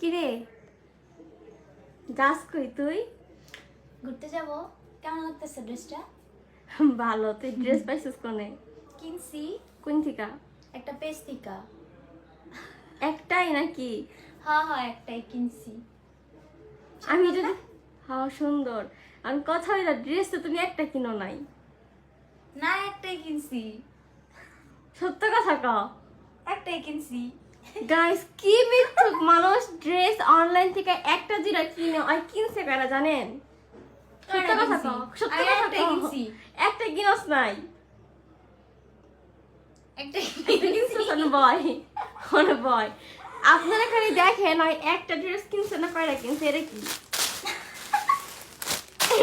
কিরে? যাস কই তুই? ঘুরতে যাব। কেমন লাগতেছে ড্রেসটা ভালো তুই ড্রেস পাইছিস কোনে? কিনছি। কোন থিকা? একটা পেজ থেকে। একটাই নাকি? হ্যাঁ হ্যাঁ একটাই কিনছি। আমি যদি হ্যাঁ সুন্দর। আমি কথা হইলা ড্রেস তো তুমি একটা কিনো নাই। না একটাই কিনছি। সত্য কথা ক। একটাই কিনছি। গাইস কি মিথ্যুক মানুষ ড্রেস অনলাইন থেকে একটা জিরা কিনে আর কিনছে কারা জানেন? সত্য কথা কিনছি? সত্য আমি কথা একটাই একটা কিনস নাই। একটাই কিনছেন বয় কোন বয় আপনারা খালি দেখেন ওই একটা ড্রেস কিনছে না কয়টা কিনছে এটা কি?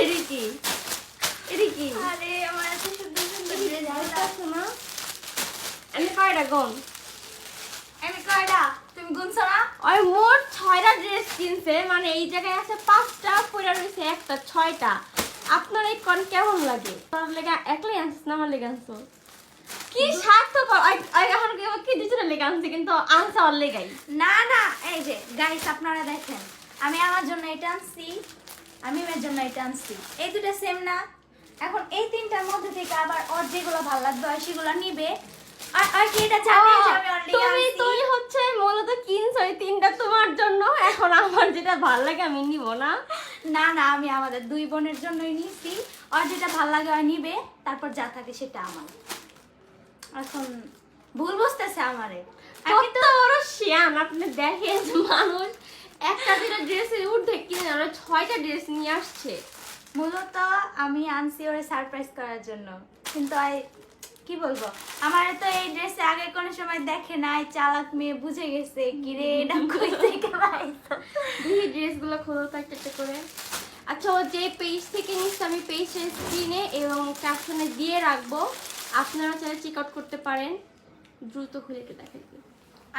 এটা কি? এটা কি? আরে আমার এত সুন্দর সুন্দর ড্রেস বুঝতেছো না? আমি কয়টা গন আমি কয়টা তুমি গুনছো না? ওই মোট ছয়টা ড্রেস কিনছে মানে এই জায়গায় আছে পাঁচটা পরে রয়েছে একটা ছয়টা। আপনার এই কন কেমন লাগে? তোর লেগে একলাই আনছিস না আমার লেগে আনছো? কি স্বার্থপর? এখন কি দুজনে লেগে আনছে কিন্তু আনছে ওর লেগাই। না না এই যে গাইস আপনারা দেখেন আমি আমার জন্য এটা আনছি আমি মেয়ের জন্য এটা আনছি। এই দুটো সেম না। এখন এই তিনটার মধ্যে থেকে আবার ওর যেগুলো ভালো লাগবে সেগুলো নিবে। তুমি হচ্ছে মূলত কিনছো ওই তিনটা তোমার জন্য। এখন আমার যেটা ভালো লাগে আমি নিব না। না না আমি আমাদের দুই বোনের জন্যই নিয়েছি আর যেটা ভালো লাগে আর নিবে তারপর যা থাকে সেটা আমার। এখন ভুল বুঝতেছে আমারে। আমি কত বড় শিয়ান আপনি দেখেন মানুষ। একটা দুটা ড্রেসের ঊর্ধ্বে কিনে ওরা ছয়টা ড্রেস নিয়ে আসছে। মূলত আমি আনছি ওরে সারপ্রাইজ করার জন্য। কিন্তু আই কি বলব? আমার তো এই ড্রেসে আগে কোনো সময় দেখে নাই চালাক মেয়ে বুঝে গেছে। কিরে এটা কই থেকে এই ড্রেসগুলো খোলো তো একটা একটা করে। আচ্ছা ও যে পেজ থেকে নিচ্ছে আমি পেজের স্ক্রিনে এবং ক্যাপশনে দিয়ে রাখব। আপনারা চাইলে চেক আউট করতে পারেন। দ্রুত খুলে একটু দেখাই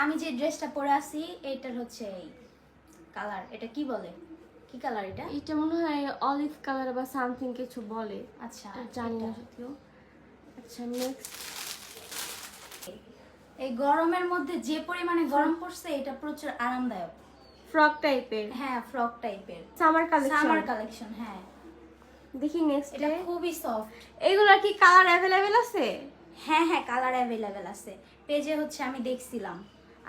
আমি যে ড্রেসটা পরে আছি এইটার হচ্ছে এই কালার এটা কি বলে? কি কালার এটা? এটা মনে হয় অলিভ কালার বা সামথিং কিছু বলে। আচ্ছা জানি না। সত্যিও। আচ্ছা নেক্সট এই গরমের মধ্যে যে পরিমাণে গরম পড়ছে এটা প্রচুর আরামদায়ক। ফ্রক টাইপের হ্যাঁ ফ্রক টাইপের সামার কালেকশন সামার কালেকশন হ্যাঁ। দেখি নেক্সট এটা খুবই সফট এগুলোর কি কালার অ্যাভেলেবেল আছে? হ্যাঁ হ্যাঁ কালার অ্যাভেলেবেল আছে। পেজে হচ্ছে আমি দেখছিলাম।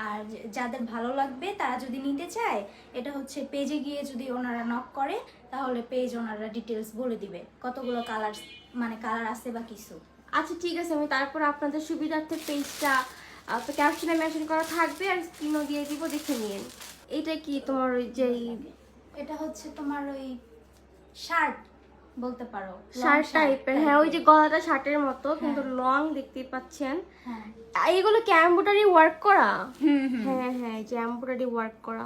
আর যাদের ভালো লাগবে তারা যদি নিতে চায় এটা হচ্ছে পেজে গিয়ে যদি ওনারা নক করে তাহলে পেজ ওনারা ডিটেলস বলে দিবে। কতগুলো কালার মানে কালার আছে বা কিছু। আচ্ছা ঠিক আছে আমি তারপর আপনাদের সুবিধার্থে পেজটা তো ক্যাপশনে মেনশন করা থাকবে আর স্ক্রিনও দিয়ে দিব দেখে নিন এটা কি তোমার ওই যে এটা হচ্ছে তোমার ওই শার্ট বলতে পারো শার্ট টাইপের হ্যাঁ ওই যে গলাটা শার্টের মতো কিন্তু হ্যাঁ। লং দেখতেই পাচ্ছেন। হ্যাঁ। আর কি এমব্রয়ডারি ওয়ার্ক করা? হুম হুম। হ্যাঁ হ্যাঁ যে এমব্রয়ডারি ওয়ার্ক করা।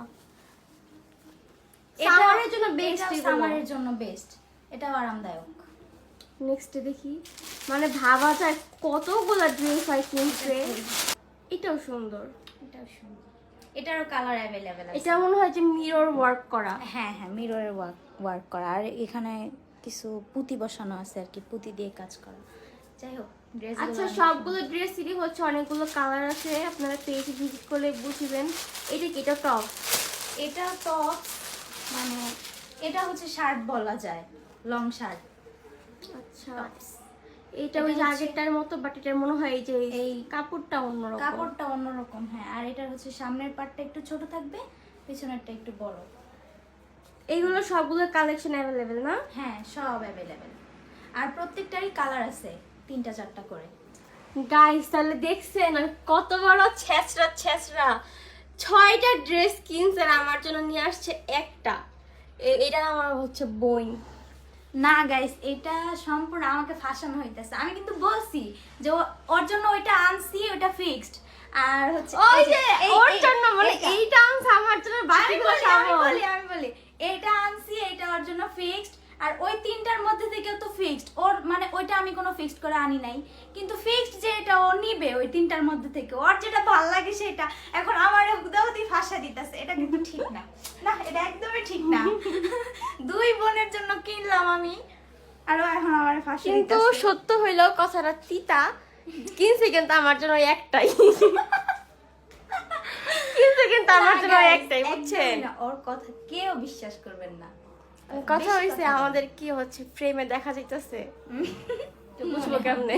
সামারের জন্য বেস্ট সামারের জন্য বেস্ট এটাও আরামদায়ক। নেক্সট দেখি। মানে ভাবা যায় কতগুলো ড্রেস হয় কিনছে এটাও সুন্দর। এটাও সুন্দর। এটারও কালার অ্যাভেলেবেল আছে। এটা মনে হয় যে মিরর ওয়ার্ক করা। হ্যাঁ হ্যাঁ মিররের ওয়ার্ক ওয়ার্ক করা। আর এখানে কিছু পুঁতি বসানো আছে আর কি পুঁতি দিয়ে কাজ করা। যাই হোক ড্রেস আচ্ছা সবগুলো ড্রেসেরই হচ্ছে অনেকগুলো কালার আছে। আপনারা পেজে ভিজিট করলে বুঝবেন। এটা কি? এটা টপ এটা টপ মানে এটা হচ্ছে শার্ট বলা যায় লং শার্ট আচ্ছা। এটা ওই যে আগেরটার মতো বাট এটার মনে হয় এই যে এই কাপড়টা অন্যরকম। কাপড়টা অন্যরকম হ্যাঁ আর এটা হচ্ছে সামনের পার্টটা একটু ছোট থাকবে পিছনেরটা একটু বড়। এইগুলো সবগুলো কালেকশন অ্যাভেলেবেল না? হ্যাঁ সব অ্যাভেলেবেল আর প্রত্যেকটারই কালার আছে তিনটা চারটা করে। গাইস তাহলে দেখছেন আমি কত বড় ছেঁচড়া ছেঁচড়া ছয়টা ড্রেস কিনছেন আমার জন্য নিয়ে আসছে একটা। এটা আমার হচ্ছে বই। না গাইস এটা সম্পূর্ণ আমাকে ফাঁসানো হইতেছে। আমি কিন্তু বলছি যে ওর জন্য ওইটা আনছি ওইটা ফিক্সড আর হচ্ছে ওই যে ওর জন্য মানে এইটা। আনছি আমার জন্য বাকিগুলো আমি বলি আমি বলি এটা আনছি এটা ওর জন্য ফিক্সড আর ওই তিনটার মধ্যে থেকে তো ফিক্সড ওর মানে ওইটা আমি কোনো ফিক্সড করে আনি নাই। কিন্তু ফিক্সড যে এটা ও নিবে ওই তিনটার মধ্যে থেকে ওর যেটা ভালো লাগে সেটা। এখন আমার উদাউদি ফাঁসা দিতেছে। এটা কিন্তু ঠিক না। না এটা একদমই ঠিক না। দুই বোনের জন্য কিনলাম আমি। আর এখন আমার ফাঁসি কিন্তু সত্য হইলেও কথাটা তিতা। কিনছি কিন্তু আমার জন্য একটাই। কিন্তু কিন্তু আমার জন্য একটাই বুঝছেন? ওর কথা কেউ বিশ্বাস করবেন না। কথা হয়েছে আমাদের কি হচ্ছে ফ্রেমে দেখা যাইতেছে। বুঝব কেমনে?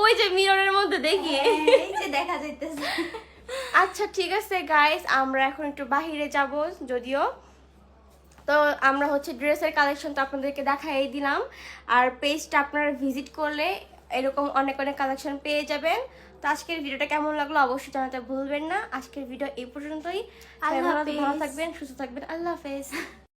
ওই যে মিররের মধ্যে দেখি। হ্যাঁ, এই যে দেখা যাইতেছে। আচ্ছা ঠিক আছে গাইস আমরা এখন একটু বাহিরে যাব যদিও। তো আমরা হচ্ছে ড্রেসের কালেকশন তো আপনাদেরকে দেখাই দিলাম। আর পেজটা আপনারা ভিজিট করলে এরকম অনেক অনেক কালেকশন পেয়ে যাবেন। তো আজকের ভিডিওটা কেমন লাগল অবশ্যই জানাতে ভুলবেন না। আজকের ভিডিও এই পর্যন্তই। ভালো থাকবেন সুস্থ থাকবেন। আল্লাহ হাফেজ।